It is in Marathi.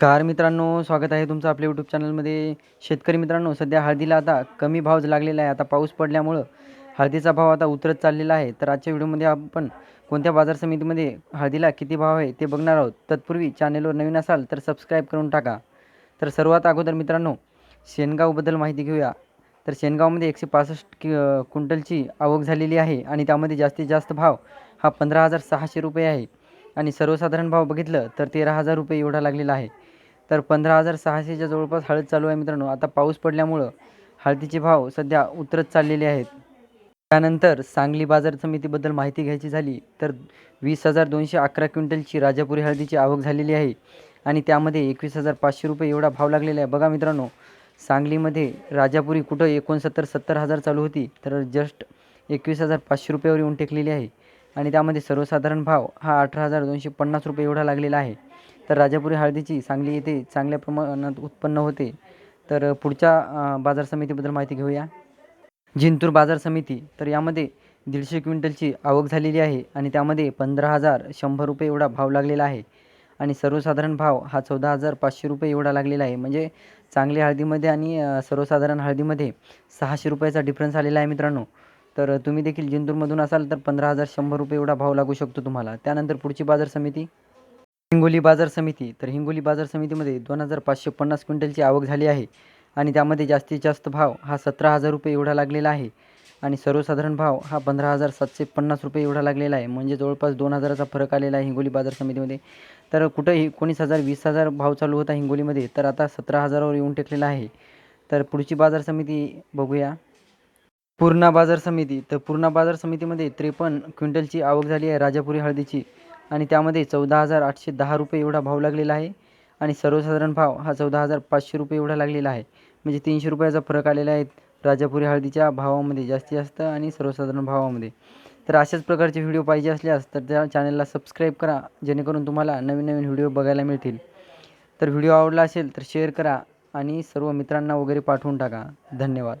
कार मित्रांनो स्वागत आहे तुमचं आपल्या यूट्यूब चॅनलमध्ये शेतकरी मित्रांनो सध्या हळदीला आता कमी भाव लागलेला आहे. आता पाऊस पडल्यामुळं हळदीचा भाव आता उतरत चाललेला आहे. तर आजच्या व्हिडिओमध्ये आपण कोणत्या बाजार समितीमध्ये हळदीला किती भाव आहे ते बघणार आहोत. तत्पूर्वी चॅनेलवर नवीन असाल तर सबस्क्राईब करून टाका. तर सर्वात अगोदर मित्रांनो शेनगावबद्दल माहिती घेऊया. तर शेनगावमध्ये एकशे पासष्ट कि क्विंटलची आवक झालेली आहे आणि त्यामध्ये जास्तीत जास्त भाव हा पंधरा हजार सहाशे रुपये आहे. आणि सर्वसाधारण भाव बघितलं तर तेरा हजार रुपये एवढा लागलेला आहे. तर पंधरा हजार सहाशेच्या जवळपास हळद चालू आहे मित्रांनो. आता पाऊस पडल्यामुळं हळदीचे भाव सध्या उतरत चाललेले आहेत. त्यानंतर सांगली बाजार समितीबद्दल माहिती घ्यायची झाली तर वीस हजार दोनशे अकरा क्विंटलची राजापुरी हळदीची आवक झालेली आहे आणि त्यामध्ये एकवीस हजार पाचशे रुपये एवढा भाव लागलेला आहे. बघा मित्रांनो सांगलीमध्ये राजापुरी कुठं एकोणसत्तर सत्तर हजार चालू होती तर जस्ट एकवीस हजार पाचशे रुपयावर येऊन टेकलेली आहे. आणि त्यामध्ये सर्वसाधारण भाव हा अठरा हजार दोनशे पन्नास रुपये एवढा लागलेला आहे. तर राजापुरी हळदीची सांगली येथे चांगल्या प्रमाणात उत्पन्न होते. तर पुढच्या बाजार समितीबद्दल माहिती घेऊया. जिंतूर बाजार समिती तर यामध्ये दीडशे क्विंटलची आवक झालेली आहे आणि त्यामध्ये पंधरा हजार शंभर रुपये एवढा भाव लागलेला आहे. आणि सर्वसाधारण भाव हा चौदा हजार पाचशे रुपये एवढा लागलेला आहे. म्हणजे चांगल्या हळदीमध्ये आणि सर्वसाधारण हळदीमध्ये सहाशे रुपयाचा डिफरन्स आलेला आहे मित्रांनो. तर तुम्ही देखील जिंतूरमधून असाल तर पंधरा हजार शंभर रुपये एवढा भाव लागू शकतो तुम्हाला. त्यानंतर पुढची बाजार समिती हिंगोली बाजार समिती. तर हिंगोली बाजार समितीमध्ये दोन हजार पाचशे पन्नास क्विंटलची आवक झाली आहे आणि त्यामध्ये जास्तीत जास्त भाव हा सतरा हजार रुपये एवढा लागलेला आहे आणि सर्वसाधारण भाव हा पंधरा हजार सातशे पन्नास रुपये एवढा लागलेला आहे. म्हणजे जवळपास दोन हजाराचा फरक आलेला आहे हिंगोली बाजार समितीमध्ये. तर कुठंही एकोणीस हजार वीस हजार भाव चालू होता हिंगोलीमध्ये तर आता सतरा हजारावर येऊन टेकलेला आहे. तर पुढची बाजार समिती बघूया. पूर्णा बाजार समिती. तर पूर्णा बाजार समितीमध्ये त्रेपन्न क्विंटलची आवक झाली आहे राजापुरी हळदीची आणि त्यामध्ये चौदा हजार आठशे दहा रुपये एवढा भाव लागलेला आहे आणि सर्वसाधारण भाव हा चौदा हजार पाचशे रुपये एवढा लागलेला आहे. म्हणजे तीनशे रुपयाचा फरक आलेला आहे राजापुरी हळदीच्या भावामध्ये जास्तीत जास्त आणि सर्वसाधारण भावामध्ये. तर अशाच प्रकारचे व्हिडिओ पाहिजे असल्यास तर त्या चॅनलला सबस्क्राईब करा जेणेकरून तुम्हाला नवीन नवीन व्हिडिओ बघायला मिळतील. तर व्हिडिओ आवडला असेल तर शेअर करा आणि सर्व मित्रांना वगैरे पाठवून टाका. धन्यवाद.